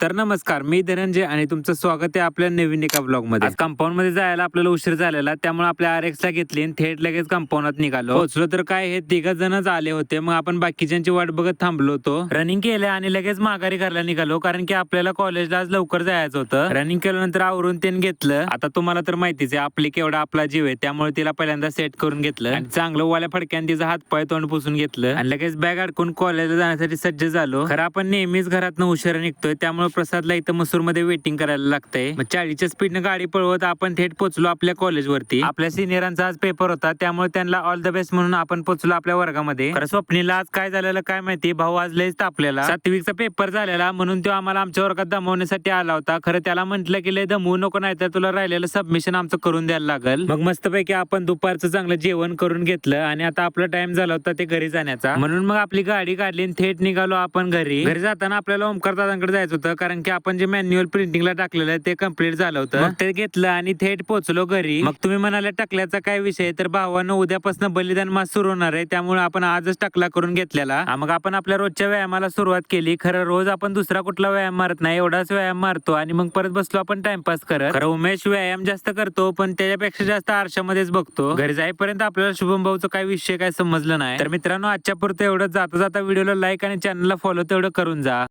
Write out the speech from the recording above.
तर नमस्कार मी धनंजय आणि तुमचं स्वागत आहे आपल्या नवीन एका ब्लॉगमध्ये आज कंपाऊंडमध्ये जायला आपल्याला उशीर झालेला त्यामुळे आपल्या आर ला घेतली आणि थेट लगेच कंपाऊंडात निघालो. पोहोचलो तर काय हे तिघ जणच आले होते मग आपण बाकीच्यांची वाट बघत थांबलो होतो. रनिंग केलं आणि लगेच माघारी घरला निघालो कारण की आपल्याला कॉलेजला आज लवकर जायचं होतं. रनिंग केल्यानंतर आवरून त्यांनी घेतलं. आता तुम्हाला तर माहितीच आहे आपली केवढा आपला जीव आहे त्यामुळे तिला पहिल्यांदा सेट करून घेतलं. आणि चांगलं वाल्या फडक्याने तिचा हात पाय तोंड पुसून घेतलं. आणि लगेच बॅग अडकून कॉलेजला जाण्यासाठी सज्ज झालो. खरं आपण नेहमीच घरात उशिरा निघतोय त्यामुळे प्रसादला इथं मसूरमध्ये वेटिंग करायला लागतंय. मग चाळीच्या स्पीडनं गाडी पळवत आपण थेट पोचलो आपल्या कॉलेजवरती आपल्या सिनियरांचा आज पेपर होता त्यामुळे त्यांना ऑल द बेस्ट म्हणून आपण पोचलो आपल्या वर्गामध्ये. खरं स्वप्नीला आज काय झालेलं काय माहिती? भाऊ आज लयच तापलेला. सात्विकचा पेपर झालेला म्हणून तो आम्हाला आमच्या वर्गात दमवण्यासाठी आला होता. खरं त्याला म्हटलं की लय दमवू नको नाही तर तुला राहिलेलं सबमिशन आमचं करून द्यायला लागल. मग मस्तपैकी आपण दुपारचं चांगलं जेवण करून घेतलं आणि आता आपला टाइम झाला होता ते घरी जाण्याचा. म्हणून मग आपली गाडी काढली आणि थेट निघालो आपण घरी. घरी जाताना आपल्याला ओमकार दादांकडे जायचं होतं. कारण की आपण जे मॅन्युअल प्रिंटिंगला टाकलेलं आहे ते कंप्लीट झालं होतं. ते घेतलं आणि थेट पोहोचलो घरी. मग तुम्ही म्हणाले टाकल्याचा काय विषय तर भावानं उद्यापासून बलिदान मास सुरू होणार आहे. त्यामुळे आपण आजच टाकला करून घेतलेला. मग आपण आपल्या रोजच्या व्यायामाला सुरुवात केली. खरं रोज आपण दुसरा कुठला व्यायाम मारत नाही एवढाच व्यायाम मारतो आणि मग परत बसलो आपण टाइमपास करत. खरं उमेश व्यायाम जास्त करतो पण त्याच्यापेक्षा जास्त आरशामध्येच बघतो. घरी जाईपर्यंत आपल्याला शुभम भाऊचं काय विषय काय समजलं नाही. तर मित्रांनो आजच्या पुरतं एवढं जाता जाता व्हिडिओला लाईक आणि चॅनलला फॉलो तेवढं करून जा.